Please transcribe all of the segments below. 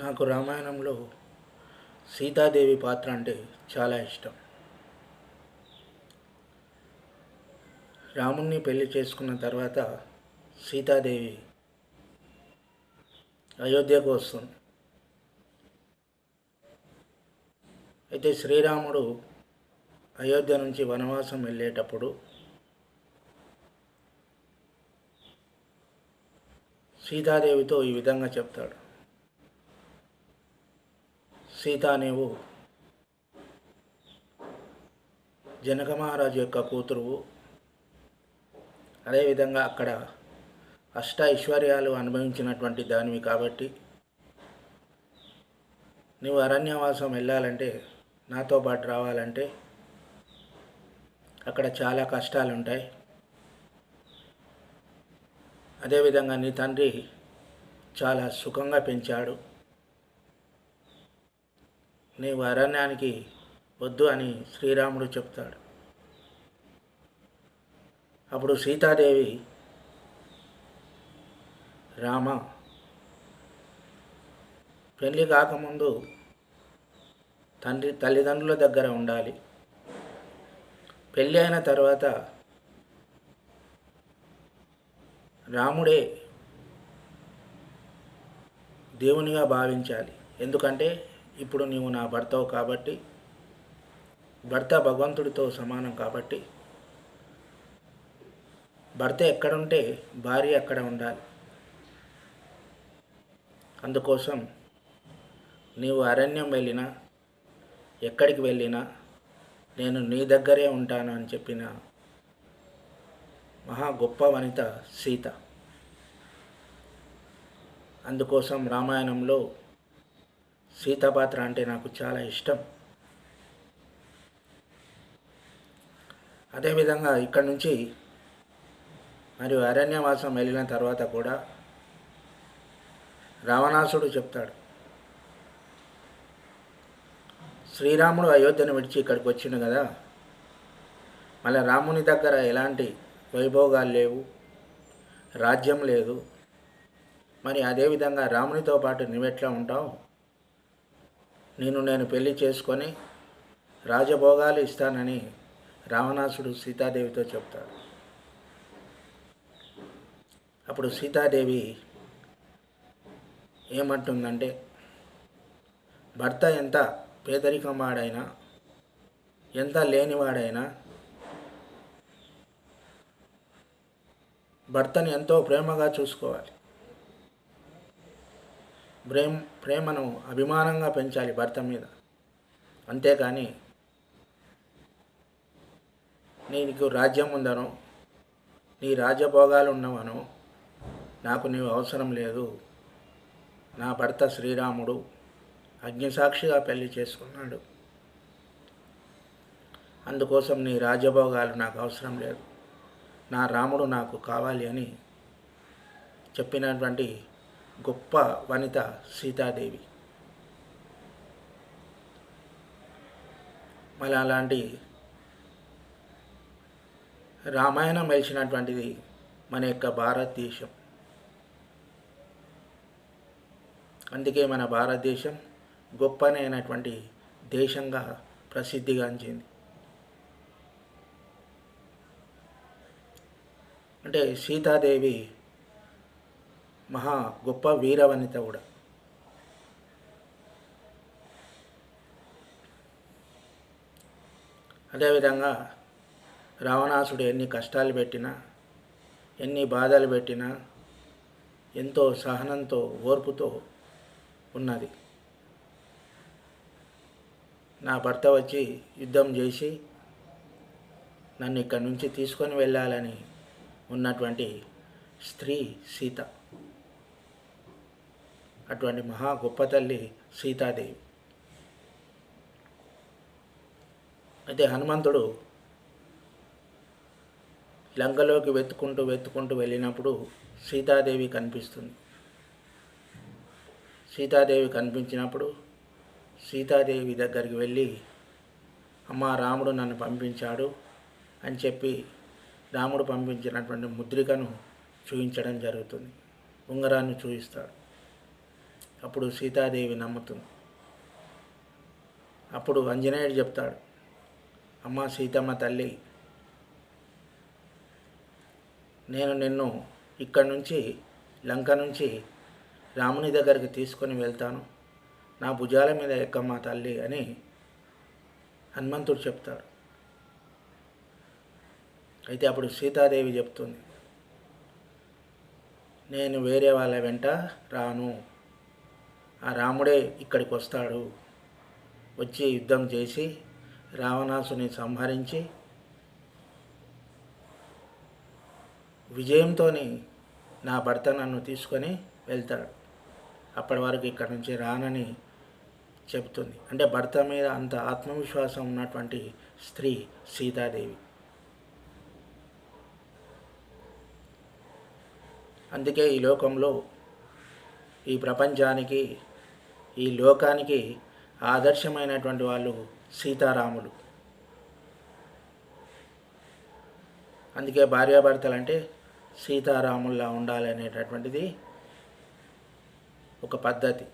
నాకు రామాయణంలో సీతాదేవి పాత్ర అంటే చాలా ఇష్టం. రాముణ్ణి పెళ్ళి చేసుకున్న తర్వాత సీతాదేవి అయోధ్యకు వస్తుంది. అయితే శ్రీరాముడు అయోధ్య నుంచి వనవాసం వెళ్ళేటప్పుడు సీతాదేవితో ఈ విధంగా చెప్తాడు. సీత నీవు. జనక మహారాజు యొక్క కూతురువు. అదేవిధంగా అక్కడ అష్ట ఐశ్వర్యాలు అనుభవించినటువంటి దానివి కాబట్టి నువ్వు అరణ్యవాసం వెళ్ళాలంటే నాతో పాటు రావాలంటే అక్కడ చాలా కష్టాలు ఉంటాయి అదేవిధంగా నీ తండ్రి చాలా సుఖంగా పెంచాడు. నీవు అరణ్యానికి వద్దు అని శ్రీరాముడు చెప్తాడు. అప్పుడు సీతాదేవి రామ పెళ్ళి కాకముందు తండ్రి తల్లిదండ్రుల దగ్గర ఉండాలి. పెళ్ళి అయిన తర్వాత రాముడే దేవునిగా భావించాలి. ఎందుకంటే ఇప్పుడు నీవు నా భర్తవు కాబట్టి భర్త భగవంతుడితో సమానం కాబట్టి భర్త ఎక్కడుంటే భార్య అక్కడ ఉండాలి. అందుకోసం నీవు అరణ్యం వెళ్ళినా ఎక్కడికి వెళ్ళినా నేను నీ దగ్గరే ఉంటాను అని చెప్పిన మహా గొప్ప వనిత సీత. అందుకోసం రామాయణంలో సీతాపాత్ర అంటే నాకు చాలా ఇష్టం. అదేవిధంగా ఇక్కడి నుంచి మరియు అరణ్యవాసం వెళ్ళిన తర్వాత కూడా రావణాసుడు చెప్తాడు. శ్రీరాముడు అయోధ్యను విడిచి ఇక్కడికి వచ్చిండు కదా. మళ్ళీ రాముని దగ్గర ఎలాంటి వైభోగాలు లేవు రాజ్యం లేదు. మరి అదేవిధంగా రామునితో పాటు నువ్వెట్లా ఉంటావు? నేను నేను పెళ్ళి చేసుకొని రాజభోగాలు ఇస్తానని రావణాసుడు సీతాదేవితో చెప్తాడు. అప్పుడు సీతాదేవి ఏమంటుందంటే భర్త ఎంత పేదరికం వాడైనా ఎంత లేనివాడైనా భర్తని ఎంతో ప్రేమగా చూసుకోవాలి. ప్రేమ ప్రేమను అభిమానంగా పెంచాలి భర్త మీద. అంతేకాని నీకు రాజ్యం ఉందను నీ రాజ్యభోగాలు ఉన్నవనో నాకు నీవు అవసరం లేదు. నా భర్త శ్రీరాముడు అగ్నిసాక్షిగా పెళ్ళి చేసుకున్నాడు. అందుకోసం నీ రాజభోగాలు నాకు అవసరం లేదు. నా రాముడు నాకు కావాలి అని చెప్పినటువంటి గొప్ప వనిత సీతాదేవి. మళ్ళీ అలాంటి రామాయణం వెలిచినటువంటిది మన యొక్క భారతదేశం. అందుకే మన భారతదేశం గొప్పనైనటువంటి దేశంగా ప్రసిద్ధిగాంచింది. అంటే సీతాదేవి మహా గొప్ప వీరవనిత కూడా. అదేవిధంగా రావణాసుడు ఎన్ని కష్టాలు పెట్టినా ఎన్ని బాధలు పెట్టినా ఎంతో సహనంతో ఓర్పుతో ఉన్నది. నా భర్త వచ్చి యుద్ధం చేసి నన్ను ఇక్కడి నుంచి తీసుకొని వెళ్ళాలని ఉన్నటువంటి స్త్రీ సీత. అటువంటి మహా గొప్ప తల్లి సీతాదేవి. అయితే హనుమంతుడు లంకలోకి వెతుకుంటూ వెతుకుంటూ వెళ్ళినప్పుడు సీతాదేవి కనిపిస్తుంది. సీతాదేవి కనిపించినప్పుడు సీతాదేవి దగ్గరికి వెళ్ళి అమ్మ రాముడు నన్ను పంపించాడు అని చెప్పి రాముడు పంపించినటువంటి ముద్రికను చూపించడం జరుగుతుంది. ఉంగరాన్ని చూపిస్తాడు అప్పుడు సీతాదేవి నమ్ముతుంది. అప్పుడు ఆంజనేయుడు చెప్తాడు అమ్మ సీతమ్మ తల్లి నేను నిన్ను ఇక్కడి నుంచి లంక నుంచి రాముని దగ్గరికి తీసుకొని వెళ్తాను. నా భుజాల మీద ఎక్కమ్మ తల్లి అని హనుమంతుడు చెప్తాడు. అయితే అప్పుడు సీతాదేవి చెప్తుంది నేను వేరే వాళ్ళ వెంట రాను. ఆ రాముడే ఇక్కడికి వస్తాడు. వచ్చి యుద్ధం చేసి రావణాసుని సంహరించి విజయంతో నా భర్త నన్ను తీసుకొని వెళ్తాడు. అప్పటి వరకు ఇక్కడ నుంచి రానని చెబుతుంది. అంటే భర్త మీద అంత ఆత్మవిశ్వాసం ఉన్నటువంటి స్త్రీ సీతాదేవి. అందుకే ఈ లోకంలో ఈ ప్రపంచానికి ఈ లోకానికి ఆదర్శమైనటువంటి వాళ్ళు సీతారాములు. అందుకే భార్యాభర్తలు అంటే సీతారాముల్లా ఉండాలనేటటువంటిది ఒక పద్ధతి.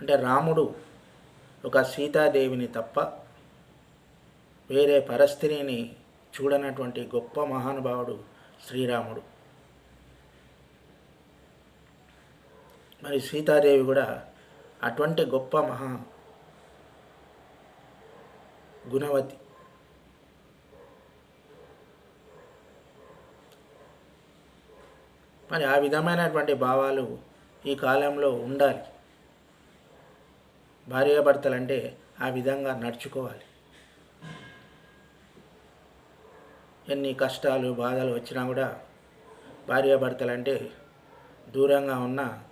అంటే రాముడు ఒక సీతాదేవిని తప్ప వేరే పరస్త్రీని చూడనటువంటి గొప్ప మహానుభావుడు శ్రీరాముడు. మరి సీతాదేవి కూడా అటువంటి గొప్ప మహా గుణవతి. మరి ఆ విధమైనటువంటి భావాలు ఈ కాలంలో ఉండాలి. భార్యాభర్తలు అంటే ఆ విధంగా నడుచుకోవాలి. ఎన్ని కష్టాలు బాధలు వచ్చినా కూడా భార్యాభర్తలు అంటే దూరంగా ఉన్నా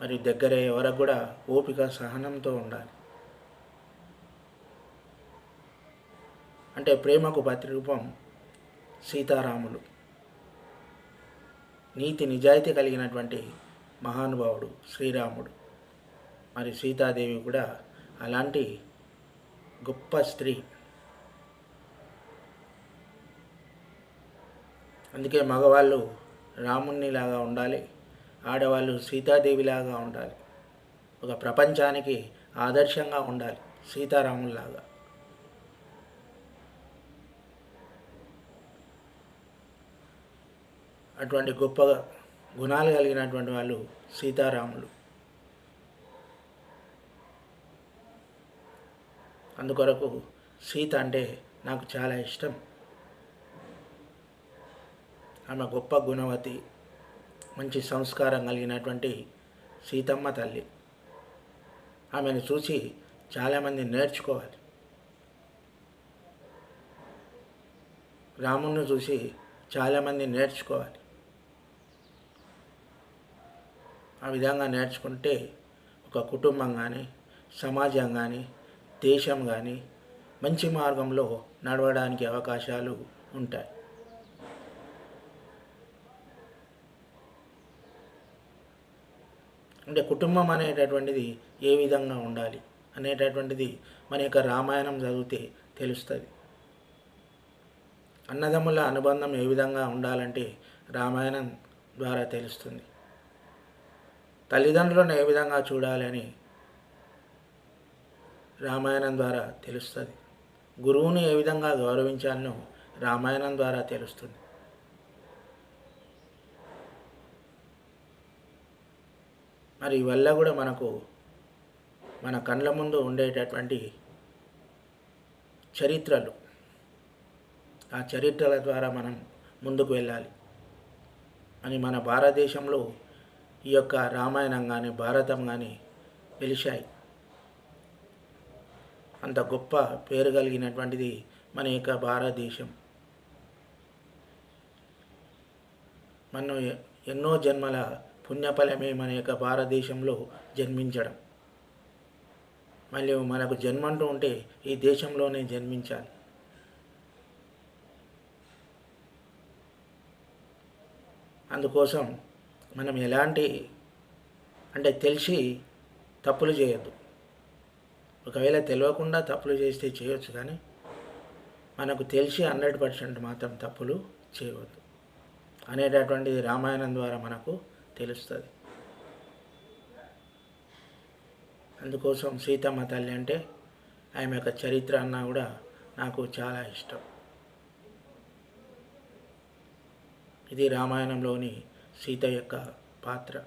మరి దగ్గరయ్యే వరకు కూడా ఓపిక సహనంతో ఉండాలి. అంటే ప్రేమకు ప్రతిరూపం సీతారాములు. నీతి నిజాయితీ కలిగినటువంటి మహానుభావుడు శ్రీరాముడు. మరి సీతాదేవి కూడా అలాంటి గొప్ప స్త్రీ. అందుకే మగవాళ్ళు రాముణ్ణిలాగా ఉండాలి. ఆడవాళ్ళు సీతాదేవిలాగా ఉండాలి. ఒక ప్రపంచానికి ఆదర్శంగా ఉండాలి. సీతారాముల్లాగా. అటువంటి గొప్ప గుణాలు కలిగినటువంటి వాళ్ళు సీతారాములు. అందుకొరకు సీత అంటే నాకు చాలా ఇష్టం. ఆమె గొప్ప గుణవతి. మంచి సంస్కారం కలిగినటువంటి సీతమ్మ తల్లి. ఆమెను చూసి చాలామంది నేర్చుకోవాలి. రాముణ్ణి చూసి చాలామంది నేర్చుకోవాలి. ఆ విధంగా నేర్చుకుంటే ఒక కుటుంబం కానీ సమాజం కానీ దేశం కానీ మంచి మార్గంలో నడవడానికి అవకాశాలు ఉంటాయి. అంటే కుటుంబం అనేటటువంటిది ఏ విధంగా ఉండాలి అనేటటువంటిది మన యొక్క రామాయణం చదివితే తెలుస్తుంది. అన్నదమ్ముల అనుబంధం ఏ విధంగా ఉండాలంటే రామాయణం ద్వారా తెలుస్తుంది. తల్లిదండ్రులను ఏ విధంగా చూడాలని రామాయణం ద్వారా తెలుస్తుంది. గురువుని ఏ విధంగా గౌరవించాలనో రామాయణం ద్వారా తెలుస్తుంది. మరి ఇవల్ల కూడా మనకు మన కళ్ళ ముందు ఉండేటటువంటి చరిత్రలు. ఆ చరిత్రల ద్వారా మనం ముందుకు వెళ్ళాలి. అని మన భారతదేశంలో ఈ యొక్క రామాయణం కానీ భారతం కానీ వెలిశాయి. అంత గొప్ప పేరు కలిగినటువంటిది మన యొక్క భారతదేశం. మనం ఎన్నో జన్మల పుణ్యఫలమే మన యొక్క భారతదేశంలో జన్మించడం. మళ్ళీ మనకు జన్మంటూ ఉంటే ఈ దేశంలోనే జన్మించాలి. అందుకోసం మనం ఎలాంటి అంటే తెలిసి తప్పులు చేయొద్దు. ఒకవేళ తెలియకుండా తప్పులు చేస్తే చేయొచ్చు కానీ మనకు తెలిసి హండ్రెడ్ పర్సెంట్ మాత్రం తప్పులు చేయవద్దు. అనేటటువంటిది రామాయణం ద్వారా మనకు తెలుస్తుంది. అందుకోసం సీతమ్మ తల్లి అంటే ఆమె యొక్క చరిత్ర అన్నా కూడా నాకు చాలా ఇష్టం. ఇది రామాయణంలోని సీత యొక్క పాత్ర.